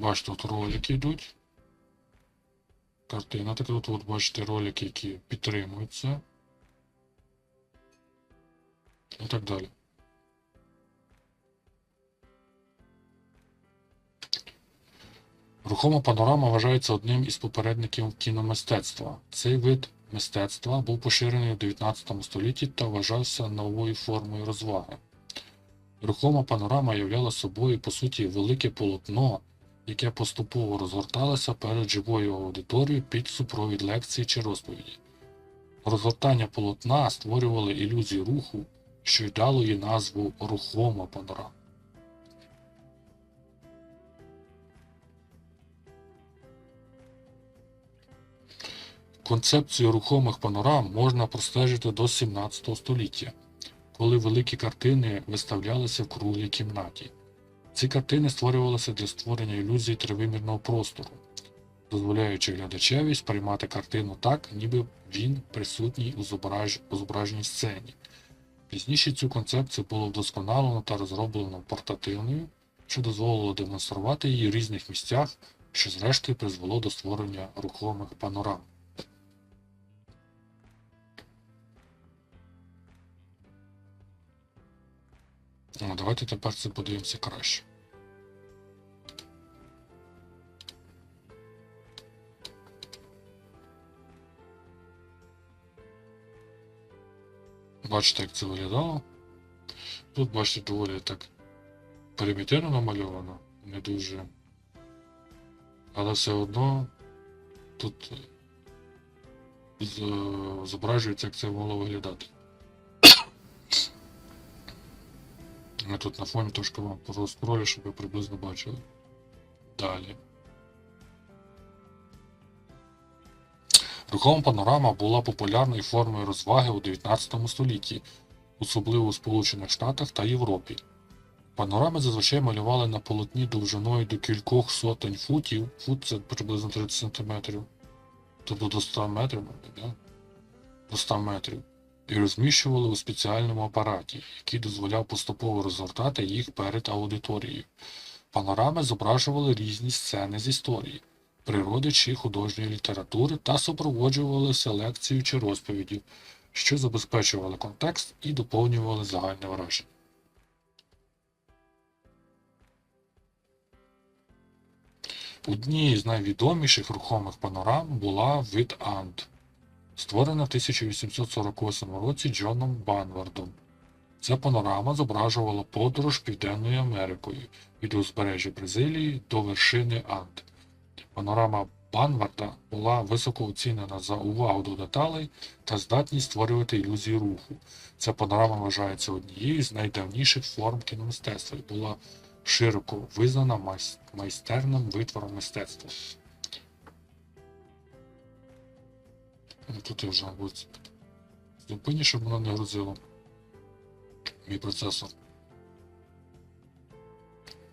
Бачите, тут ролики йдуть. Картина така тут, от бачите ролики, які підтримуються. І так далі. Рухома панорама вважається одним із попередників кіномистецтва. Цей вид мистецтва був поширений у 19 столітті та вважався новою формою розваги. Рухома панорама являла собою, по суті, велике полотно, яке поступово розгорталося перед живою аудиторією під супровід лекцій чи розповіді. Розгортання полотна створювали ілюзію руху, що й дало їй назву рухома панорама. Концепцію рухомих панорам можна простежити до 17 століття, коли великі картини виставлялися в круглій кімнаті. Ці картини створювалися для створення ілюзії тривимірного простору, дозволяючи глядачеві сприймати картину так, ніби він присутній у зображ... зображеній сцені. Пізніше цю концепцію було вдосконалено та розроблено портативною, що дозволило демонструвати її в різних місцях, що зрештою призвело до створення рухомих панорам. Ну, давайте тепер це подивимося краще. Бачите, як це виглядало. Тут, бачите, доволі так примітивно намальовано, не дуже. Але все одно тут зображується, як це могло виглядати. Я тут на фоні трошки вам розкрою, щоб ви приблизно бачили. Далі. Рухома панорама була популярною формою розваги у 19 столітті, особливо у Сполучених Штатах та Європі. Панорами зазвичай малювали на полотні довжиною до кількох сотень футів, фут це приблизно 30 см, тобто до 100 метрів, да? до 100 метрів і розміщували у спеціальному апараті, який дозволяв поступово розгортати їх перед аудиторією. Панорами зображували різні сцени з історії, природи чи художньої літератури та супроводжувалися лекцією чи розповіддю, що забезпечували контекст і доповнювали загальне враження. Однією з найвідоміших рухомих панорам була вид Анд, створена в 1848 році Джоном Банвардом. Ця панорама зображувала подорож Південною Америкою від узбережжя Бразилії до вершини Анд. Панорама Банварда була високо оцінена за увагу до деталей та здатність створювати ілюзії руху. Ця панорама вважається однією з найдавніших форм кіномистецтва і була широко визнана майстерним витвором мистецтва. Тут я вже, мабуть, зупиню, щоб воно не грузило мій процесор.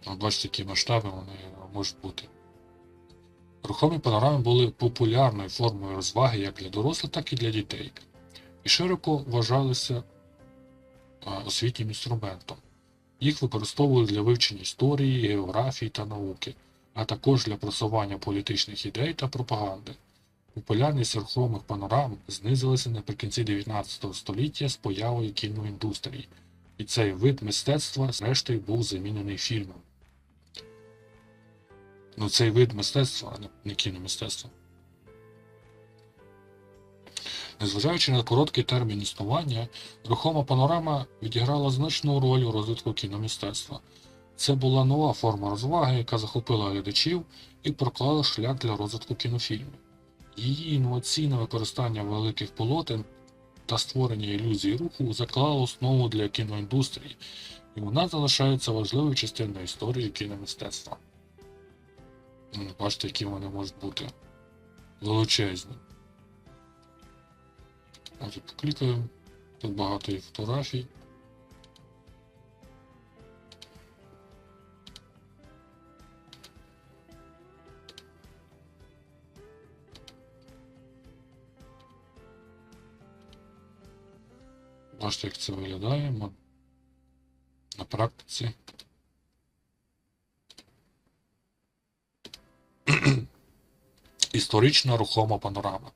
От бачите, які масштаби вони можуть бути. Рухомі панорами були популярною формою розваги як для дорослих, так і для дітей. І широко вважалися освітнім інструментом. Їх використовували для вивчення історії, географії та науки, а також для просування політичних ідей та пропаганди. Популярність рухомих панорам знизилася наприкінці 19 століття з появою кіноіндустрії, і цей вид мистецтва зрештою був замінений фільмом. Ну, цей вид мистецтва, а не- кіномистецтво. Незважаючи на короткий термін існування, рухома панорама відіграла значну роль у розвитку кіномистецтва. Це була нова форма розваги, яка захопила глядачів і проклала шлях для розвитку кінофільмів. Її інноваційне використання великих полотен та створення ілюзій руху заклало основу для кіноіндустрії, і вона залишається важливою частиною історії кіномистецтва. Бачите, які вони можуть бути величезні. Ось. Тут багато і фотографій. Бачите, як це виглядає на практиці. Історична рухома панорама.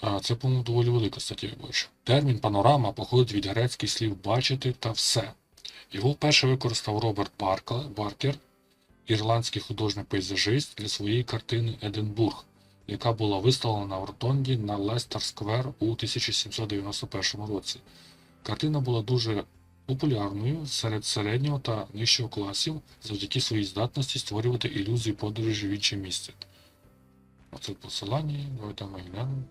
А, Це, по-моєму, доволі велика стаття, я бачу. Термін панорама походить від грецьких слів бачити та все. Його вперше використав Роберт Баркер, ірландський художник-пейзажист, для своєї картини Единбург, яка була виставлена в Ротонді на Лестер Сквер у 1791 році. Картина була дуже популярною серед середнього та нижчого класів завдяки своїй здатності створювати ілюзії подорожі в інше місце. Оце посилання, давайте ми глянемо.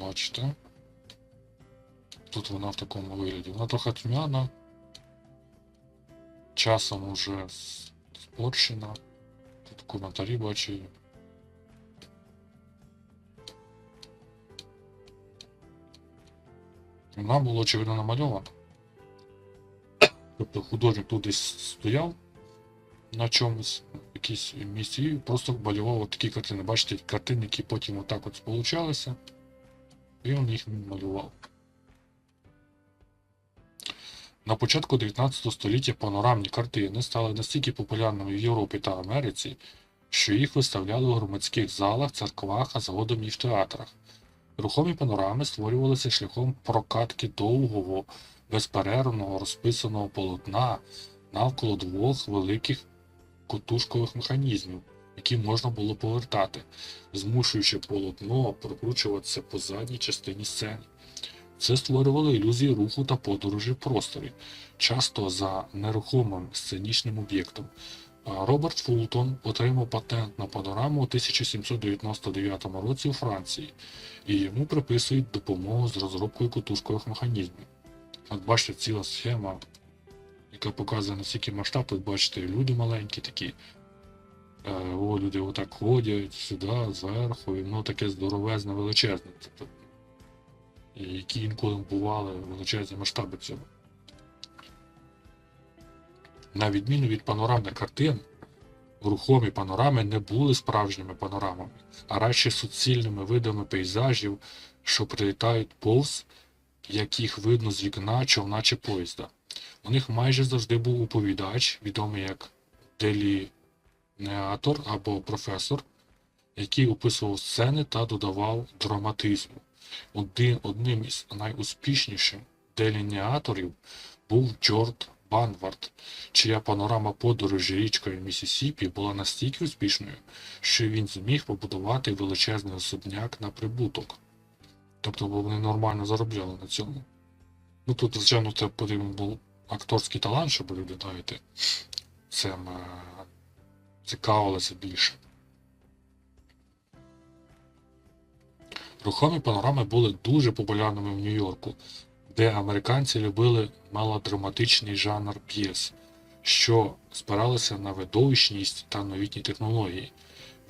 Бачите. Тут вона в такому вигляді. Вона трохи тьмяна. Часом уже спорщена. Коментарі бачу. Вона була очевидно намальована. Тобто художник тут десь стояв на чомусь, якійсь місці, і просто малював такі картини. Бачите, картини, які потім отак от сполучалися, і він їх малював. На початку 19 століття панорамні картини стали настільки популярними в Європі та Америці, що їх виставляли у громадських залах, церквах, а згодом і в театрах. Рухомі панорами створювалися шляхом прокатки довгого, безперервного розписаного полотна навколо двох великих котушкових механізмів, які можна було повертати, змушуючи полотно прокручуватися по задній частині сцени. Це створювало ілюзії руху та подорожі в просторі, часто за нерухомим сценічним об'єктом. Роберт Фултон отримав патент на панораму у 1799 році у Франції, і йому приписують допомогу з розробкою котушкових механізмів. От бачите, ціла схема, яка показує наскільки масштаб, тут бачите, люди маленькі такі. Е, О, люди отак ходять сюди, зверху, і воно таке здоровезне, величезне. Які інколи бували величезні масштаби цього. На відміну від панорамних картин, рухомі панорами не були справжніми панорамами, а радше суцільними видами пейзажів, що прилітають повз, як їх видно з вікна човна чи поїзда. У них майже завжди був оповідач, відомий як делінеатор або професор, який описував сцени та додавав драматизму. Один, одним із найуспішніших делінеаторів був Джорд Банвард, чия панорама подорожі річкою Місісіпі була настільки успішною, що він зміг побудувати величезний особняк на прибуток. Тобто вони нормально заробляли на цьому. Ну тут, звичайно, це потрібен був акторський талант, щоб люди знаєте, цим е, цікавилися більше. Рухомі панорами були дуже популярними в Нью-Йорку, де американці любили мелодраматичний жанр п'єс, що спиралися на видовищність та новітні технології.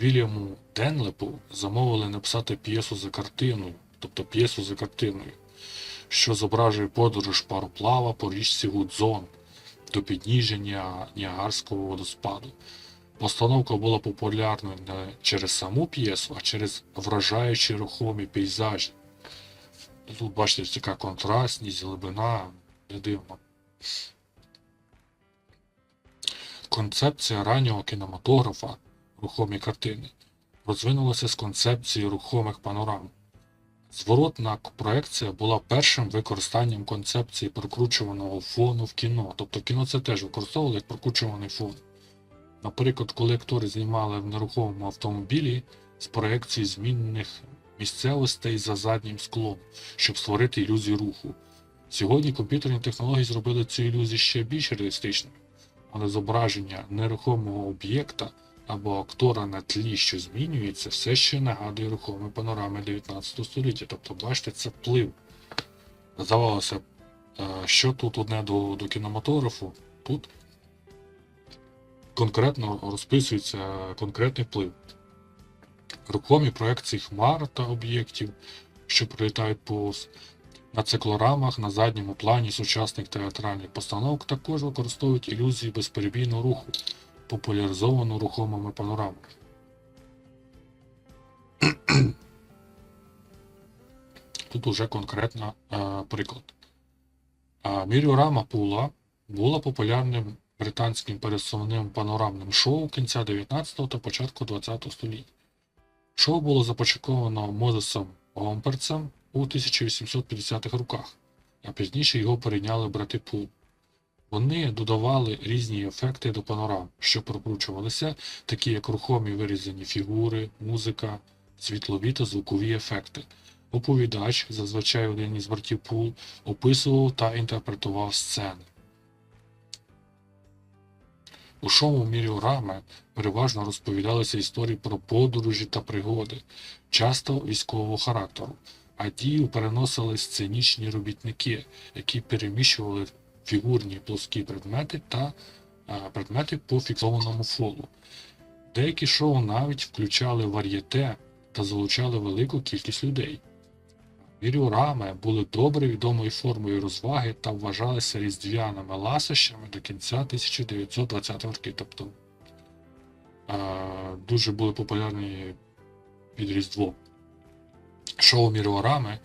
Вільяму Денлепу замовили написати п'єсу за картиною, тобто п'єсу за картиною, що зображує подорож пароплава по річці Гудзон до підніження Ніагарського водоспаду. Постановка була популярною не через саму п'єсу, а через вражаючі рухомі пейзажі. Тут бачите, така контрастність, глибина, не дивно. Концепція раннього кінематографа рухомі картини розвинулася з концепції рухомих панорам. Зворотна проекція була першим використанням концепції прокручуваного фону в кіно. Тобто кіно це теж використовували як прокручуваний фон. Наприклад, коли актори знімали в нерухомому автомобілі з проекції змінних місцевостей за заднім склом, щоб створити ілюзію руху. Сьогодні комп'ютерні технології зробили цю ілюзію ще більш реалістичною, але зображення нерухомого об'єкта або актора на тлі, що змінюється, все ще нагадує рухомі панорами 19 століття. Тобто, бачите, це вплив. Здавалося, е, що тут одне до, до кінематографу, тут конкретно розписується конкретний вплив. Рухомі проекції хмар та об'єктів, що прилітають повз. На циклорамах на задньому плані сучасних театральних постановок також використовують ілюзії безперебійного руху, популяризовану рухомими панорамами. Тут уже конкретно е, приклад. Міріорама Пула була популярним британським пересувним панорамним шоу кінця 19 та початку 20 століття. Шоу було започатковано Мозесом Гомперцем у 1850-х роках, а пізніше його перейняли брати Пул. Вони додавали різні ефекти до панорам, що прокручувалися, такі як рухомі вирізані фігури, музика, світлові та звукові ефекти. Оповідач, зазвичай один із братів Пул, описував та інтерпретував сцени. У шоу Міріорами переважно розповідалися історії про подорожі та пригоди, часто військового характеру, а дію переносили сценічні робітники, які переміщували фігурні плоскі предмети та а, предмети по фіксованому фолу. Деякі шоу навіть включали вар'єте та залучали велику кількість людей. Віріорами були добре відомою формою розваги та вважалися різдвяними ласощами до кінця 1920-х років. Тобто е, дуже були популярні під Різдво. Шоу Міріорами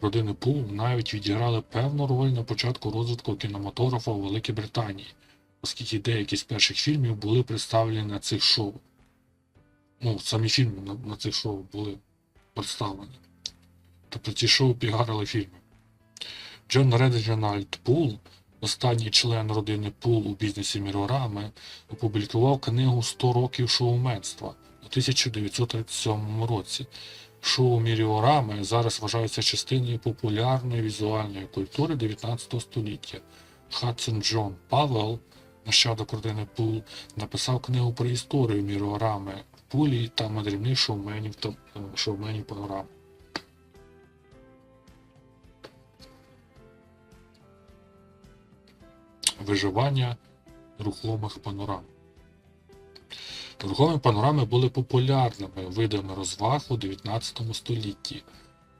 родини Пул навіть відіграли певну роль на початку розвитку кінематографа у Великій Британії, оскільки деякі з перших фільмів були представлені на цих шоу. Ну, самі фільми на, на цих шоу були представлені. Тобто ці шоу піарили фільми. Джон Реджинальд Пул, останній член родини Пул у бізнесі Мірорами, опублікував книгу «100 років шоуменства у 1937 році. Шоу Міріорами зараз вважається частиною популярної візуальної культури 19 століття. Хадсон Джон Павел, нащадок родини Пул, написав книгу про історію Міріорами в Пулі та мандрівних шоуменів та е, шоуменів панорам. Виживання рухомих панорам. Рухомі панорами були популярними видами розваг у 19 столітті,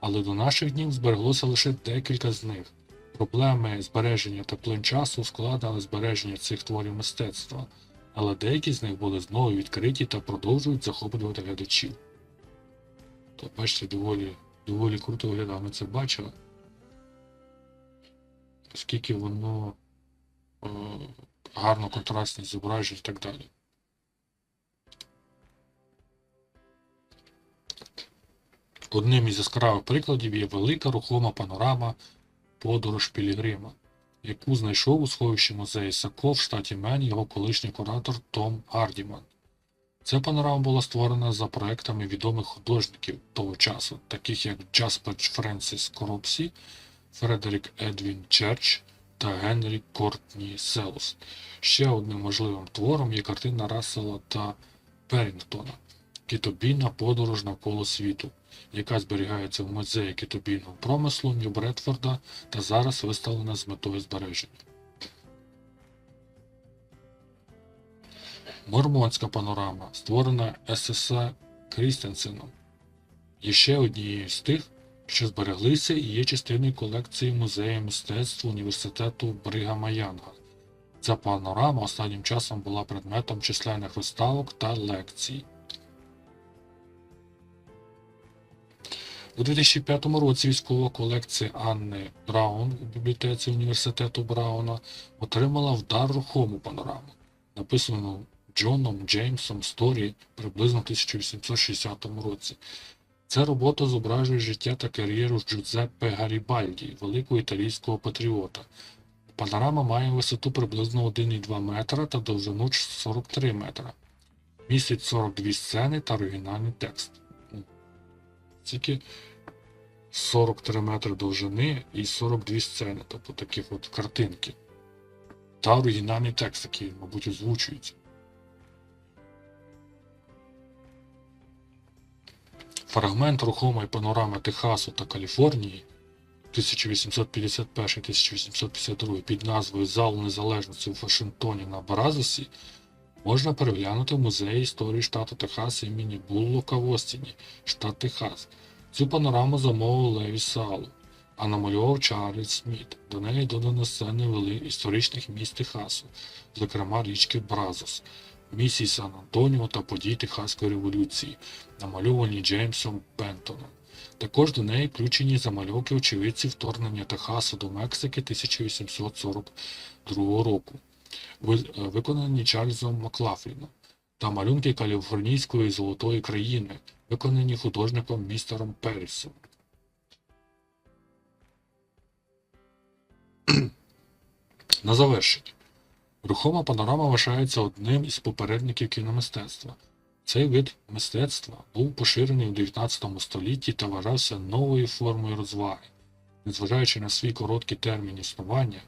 але до наших днів збереглося лише декілька з них. Проблеми збереження теплин часу складали збереження цих творів мистецтва, але деякі з них були знову відкриті та продовжують захоплювати глядачів. То бачите, доволі, доволі круто виглядає, ми це бачили. Оскільки воно гарно контрастне зображення і так далі. Одним із яскравих прикладів є велика рухома панорама Подорож Пілігрима, яку знайшов у сховищі музею Сако в штаті Мен його колишній куратор Том Гардіман. Ця панорама була створена за проектами відомих художників того часу, таких як Джаспер Френсіс Коропсі, Фредерік Едвін Черч та Генрі Кортні Селос. Ще одним важливим твором є картина Рассела та Перінгтона Китобійна подорож навколо світу, яка зберігається в музеї китобійного промислу Нью Бредфорда та зараз виставлена з метою збереження. Мормонська панорама, створена СС Крістенсеном, є ще однією з тих, що збереглися і є частиною колекції музею мистецтв університету Бригама Янга. Ця панорама останнім часом була предметом численних виставок та лекцій. У 2005 році військова колекція Анни Браун у бібліотеці університету Брауна отримала вдар рухому панораму, написану Джоном Джеймсом Сторі приблизно в 1860 році. Ця робота зображує життя та кар'єру Джузеппе Гарібальді, великого італійського патріота. Панорама має висоту приблизно 1,2 метра та довжину 43 метра. Містить 42 сцени та оригінальний текст. Тільки 43 метри довжини і 42 сцени, тобто таких от картинки. Та оригінальний текст, який, мабуть, озвучується. Фрагмент рухомої панорами Техасу та Каліфорнії 1851-1852 під назвою Зал Незалежності у Вашингтоні на Бразосі можна переглянути в музеї історії штату Техас імені Буллока в Остіні, штат Техас. Цю панораму замовив Леві Салу, а намалював Чарльз Сміт. До неї додано сцени вели історичних міст Техасу, зокрема річки Бразос, місій Сан-Антоніо та подій Техаської революції, намальовані Джеймсом Бентоном. Також до неї включені замальовки очевидців вторгнення Техасу до Мексики 1842 року. е, виконані Чарльзом Маклафліном, та малюнки Каліфорнійської золотої країни, виконані художником містером Перрісом. На завершення. Рухома панорама вважається одним із попередників кіномистецтва. Цей вид мистецтва був поширений у 19 столітті та вважався новою формою розваги. Незважаючи на свій короткий термін існування,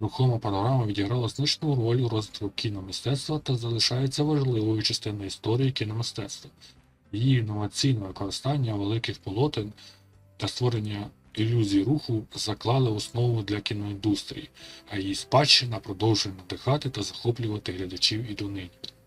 рухома панорама відіграла значну роль у розвитку кіномистецтва та залишається важливою частиною історії кіномистецтва. Її інноваційне використання великих полотен та створення ілюзій руху заклали основу для кіноіндустрії, а її спадщина продовжує надихати та захоплювати глядачів і донині.